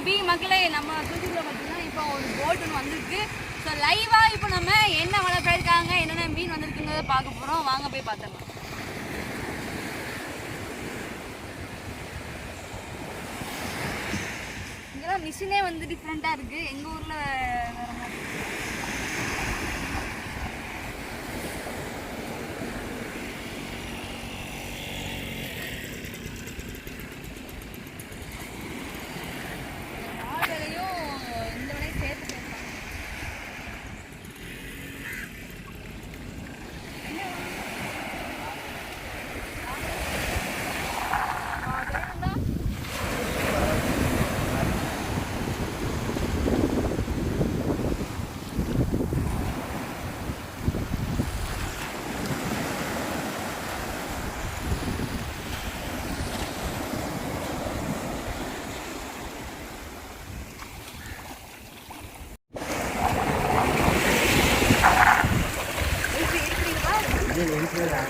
சுபி மக்களே நம்ம தூத்துக்குடியில் பார்த்தீங்கன்னா இப்போ ஒரு போட் ஒன்று வந்திருக்கு. ஸோ லைவாக இப்போ நம்ம என்ன வலை என்னென்ன மீன் வந்திருக்குங்கிறத பார்க்க போகிறோம் வாங்க போய் பார்த்துக்கலாம் இங்கெல்லாம் மிஷினே வந்து டிஃப்ரெண்ட்டாக இருக்குது எங்கள் ஊரில் வேறு மாதிரி ஆள் விலையும் இந்த விலையும் சேர்த்து பேசுகிறாங்க பெரிய தலை நம்ம சப்ஸ்கிரைபர் தான்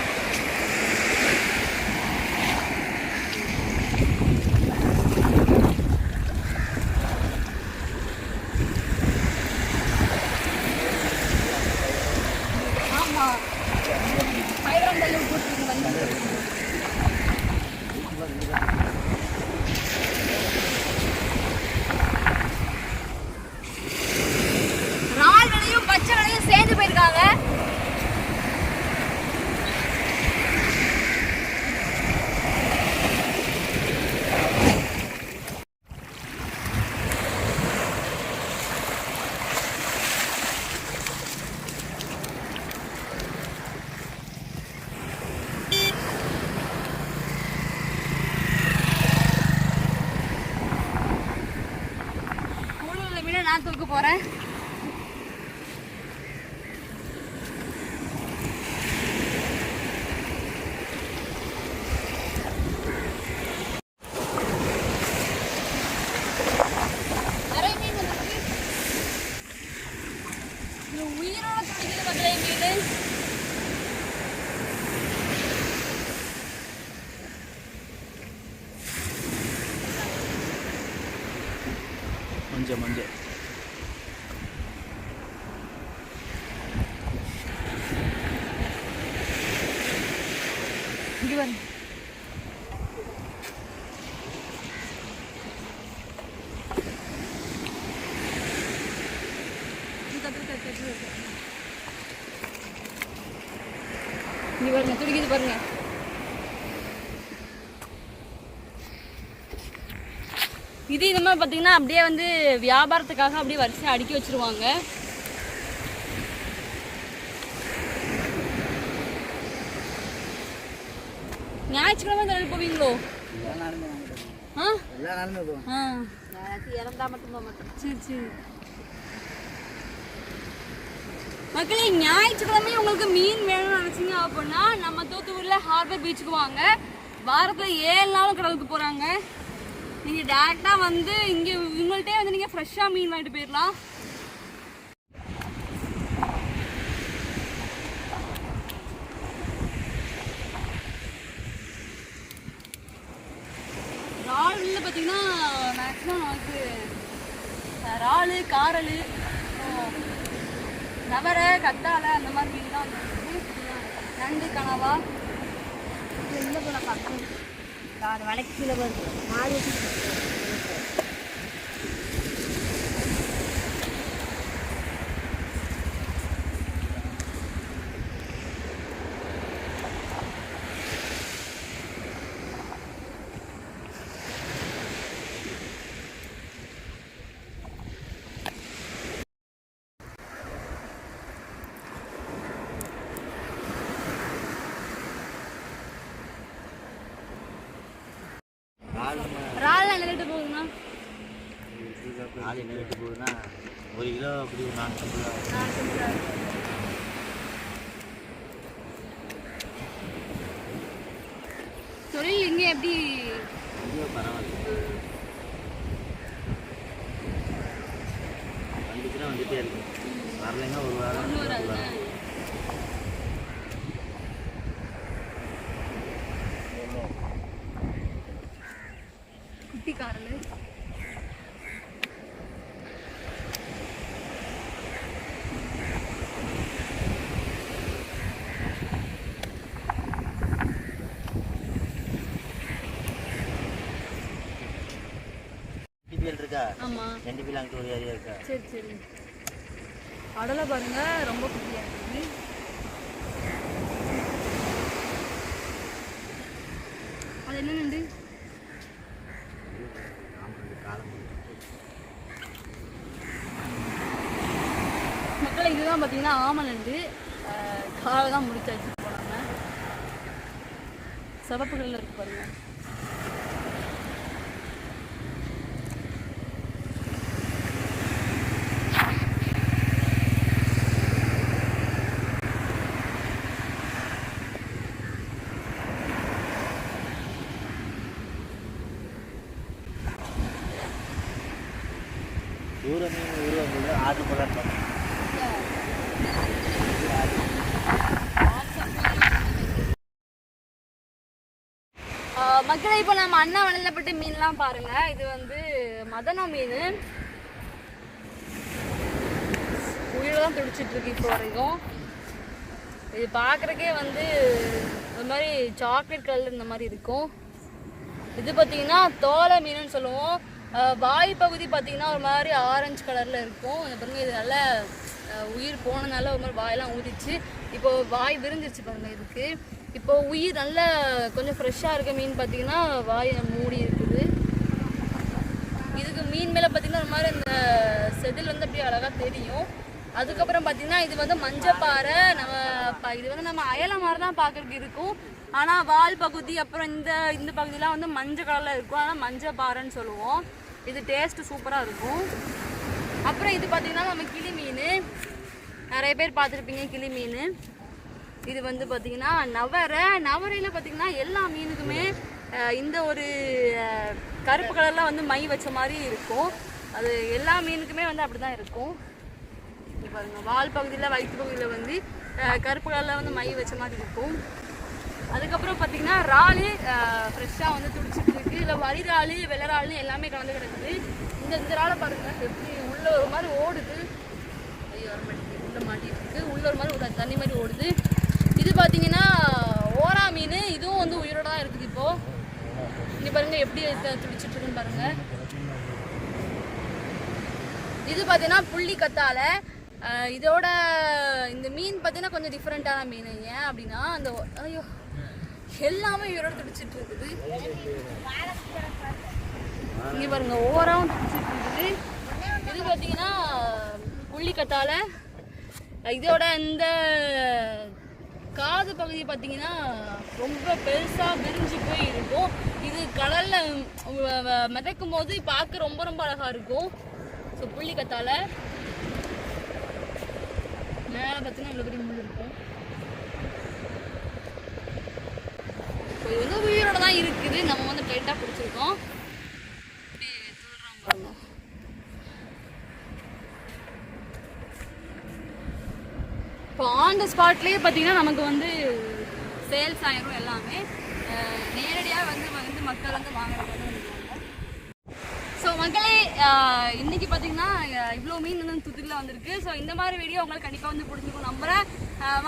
ఫైవ్ హండ్రెడ్ நான் தூக்க மீன் மஞ்சள் மஞ்சள். இங்க பாருங்க இங்க பாருங்க துடிக்குது பாருங்க. இது இந்த மாதிரி பார்த்தீங்கன்னா அப்படியே வந்து வியாபாரத்துக்காக அப்படியே வரிசையாக அடுக்கி வச்சிருவாங்க. ஞாயிற்றுக்கிழமை இந்த போவீங்களோ? ஆ? எல்லா நாளுமே ஆ. இறந்தா மட்டும் போக சரி சரி. மக்களே ஞாயிற்றுக்கிழமை உங்களுக்கு மீன் வேணும்னு நினச்சிங்க அப்படின்னா நம்ம தூத்துக்குடியில் ஹார்பர் பீச்சுக்கு வாங்க. வாரத்தில் ஏழு நாளும் கடலுக்கு போகிறாங்க நீங்கள் டேரெக்டாக வந்து இங்கே இவங்கள்ட்டே வந்து நீங்கள் ஃப்ரெஷ்ஷாக மீன் வாங்கிட்டு போயிடலாம் இறால்ல பார்த்தீங்கன்னா மேக்ஸிமம் நமக்கு இறால் காரல் நவரை கத்தாழை அந்த மாதிரி மீன் தான் நண்டு கனவா. எந்த போல பார்க்கணும்? அது வலைக்கு கீழே வருது மாறி இறால் என்ன ரேட்டு போகுது நாலு என்ன ரேட்டு போகுதுன்னா ஒரு கிலோ அப்படி ஒரு நானூற்றம்பது ரூபா. தொழில் இங்கே எப்படி? ஐயோ பரவாயில்ல. வந்துச்சுன்னா வந்துட்டே இருக்கு வரலைன்னா ஒரு வாரம் ஒன்று ஒரு வராது வாரம் குட்டி காரல் டிபிஎல் இருக்கா? என்டிபிஎல் அங்கிட்டு ஒரு ஏரியா இருக்கா? சரி சரி. அடலை பாருங்க ரொம்ப குட்டியாக இருக்குது அது என்ன நண்டு மக்களை இதுதான் பார்த்தீங்கன்னா ஆமல் நண்டு காலை தான் முடிச்சு வச்சுட்டு போனாங்க சிவப்பு கல்லில் இருக்கு பாருங்க. ஊர மீன் ஊர ஆர்டர் மக்களை இப்போ நம்ம அண்ணா வளர்ந்தப்பட்ட மீன்லாம் பாருங்க. இது வந்து மதன மீன். உயிரை தான் துடிச்சிட்டு இருக்கு இப்போ வரைக்கும். இது பார்க்குறக்கே வந்து ஒரு மாதிரி சாக்லேட் கலர் இந்த மாதிரி இருக்கும். இது பார்த்தீங்கன்னா தோலை மீனுன்னு சொல்லுவோம். வாய் பகுதி பார்த்தீங்கன்னா ஒரு மாதிரி ஆரஞ்சு கலரில் இருக்கும். இது பாருங்க இது நல்ல உயிர் போனதுனால ஒரு மாதிரி வாயெல்லாம் ஊதிச்சு. இப்போது வாய் விரிஞ்சிருச்சு பாருங்க இதுக்கு. இப்போ உயிர் நல்ல கொஞ்சம் ஃப்ரெஷ்ஷாக இருக்க மீன் பார்த்தீங்கன்னா வாய் மூடி இருக்குது. இதுக்கு மீன் மேலே பார்த்தீங்கன்னா ஒரு மாதிரி இந்த செதில் வந்து அப்படியே அழகாக தெரியும். அதுக்கப்புறம் பார்த்தீங்கன்னா இது வந்து மஞ்சப்பாறை. நம்ம ப- இது வந்து நம்ம அயல மாதிரி தான் பார்க்கறதுக்கு இருக்கும். ஆனால் வால் பகுதி அப்புறம் இந்த இந்த பகுதியெலாம் வந்து மஞ்சள் கலரில் இருக்கும். ஆனால் மஞ்சள் பாறைன்னு சொல்லுவோம். இது டேஸ்ட்டு சூப்பராக இருக்கும். அப்புறம் இது பார்த்தீங்கன்னா நம்ம கிளி மீன். நிறைய பேர் பார்த்துருப்பீங்க கிளி மீன். இது வந்து பார்த்திங்கன்னா நவரை நவரையில் பார்த்தீங்கன்னா எல்லா மீனுக்குமே இந்த ஒரு கருப்பு கலரில் வந்து மை வச்ச மாதிரி இருக்கும். அது எல்லா மீனுக்குமே வந்து அப்படி தான் இருக்கும். இப்போ பாருங்கள் வால் பகுதியில் வயிற்று பகுதியில் வந்து கருப்பு கலரில் வந்து மை வச்ச மாதிரி இருக்கும். அதுக்கப்புறம் பார்த்தீங்கன்னா இறாலு ஃப்ரெஷ்ஷாக வந்து துடிச்சிட்டு இருக்கு. இதில் வரி இறாலு வெள்ளை இறாலு எல்லாமே கலந்து கிடக்குது. இந்த இந்த இறாலை பாருங்க. எப்படி உள்ள ஒரு மாதிரி ஓடுது. ஐயோ வர உள்ள மாட்டிட்டு இருக்கு. உள்ள ஒரு மாதிரி ஒரு தண்ணி மாதிரி ஓடுது. இது பார்த்தீங்கன்னா ஓரா மீன். இதுவும் வந்து உயிரோட தான் இருக்குது இப்போது இங்கே பாருங்கள் எப்படி துடிச்சிட்டு இருக்குன்னு பாருங்கள் இது பார்த்தீங்கன்னா புள்ளி கத்தாழை இதோட இந்த மீன் பார்த்தீங்கன்னா கொஞ்சம் டிஃப்ரெண்ட்டான மீன். ஏன் அப்படின்னா அந்த ஐயோ. எல்லாமே இவரோட துடிச்சிட்டு இருக்குது. இங்க பாருங்க ஓவராவும் துடிச்சிட்டு இருக்குது. இது பார்த்தீங்கன்னா புள்ளி இதோட இந்த காது பகுதி பார்த்தீங்கன்னா ரொம்ப பெருசாக விரிஞ்சு போய் இருக்கும். இது கடலில் மிதக்கும் போது பார்க்க ரொம்ப ரொம்ப அழகாக இருக்கும். ஸோ புள்ளி கத்தால மேலே பார்த்தீங்கன்னா இவ்வளோ பெரிய முள் இருக்கும். இது வந்து உயிரோட தான் இருக்குது. நம்ம வந்து டைட்டாக பிடிச்சிருக்கோம் இப்படி துள்ளுறாங்க பாருங்க. இப்போ ஆன் த ஸ்பாட்லேயே பார்த்தீங்கன்னா நமக்கு வந்து சேல்ஸ் ஆயிரும் எல்லாமே. நேரடியாக வந்து வந்து மக்கள் வந்து வாங்குறது வந்து ஸோ மக்களே இன்னைக்கு பார்த்தீங்கன்னா இவ்வளோ மீன் வந்து தூத்துக்குடியில் வந்திருக்கு. ஸோ இந்த மாதிரி வீடியோ உங்களுக்கு கண்டிப்பாக வந்து பிடிச்சிருக்கும் நம்புறேன்.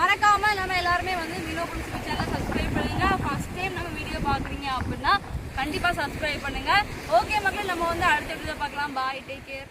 மறக்காமல் மறக்காம நம்ம எல்லாருமே வந்து மீனோ பிடிச்சி சேனலை சப்ஸ்கிரைப் பண்ணுங்க. ஃபர்ஸ்ட் டைம் நம்ம வீடியோ பார்க்குறீங்க அப்படின்னா கண்டிப்பாக சப்ஸ்கிரைப் பண்ணுங்க. ஓகே மக்களே நம்ம வந்து அடுத்த வீடியோ பார்க்கலாம். Bye take care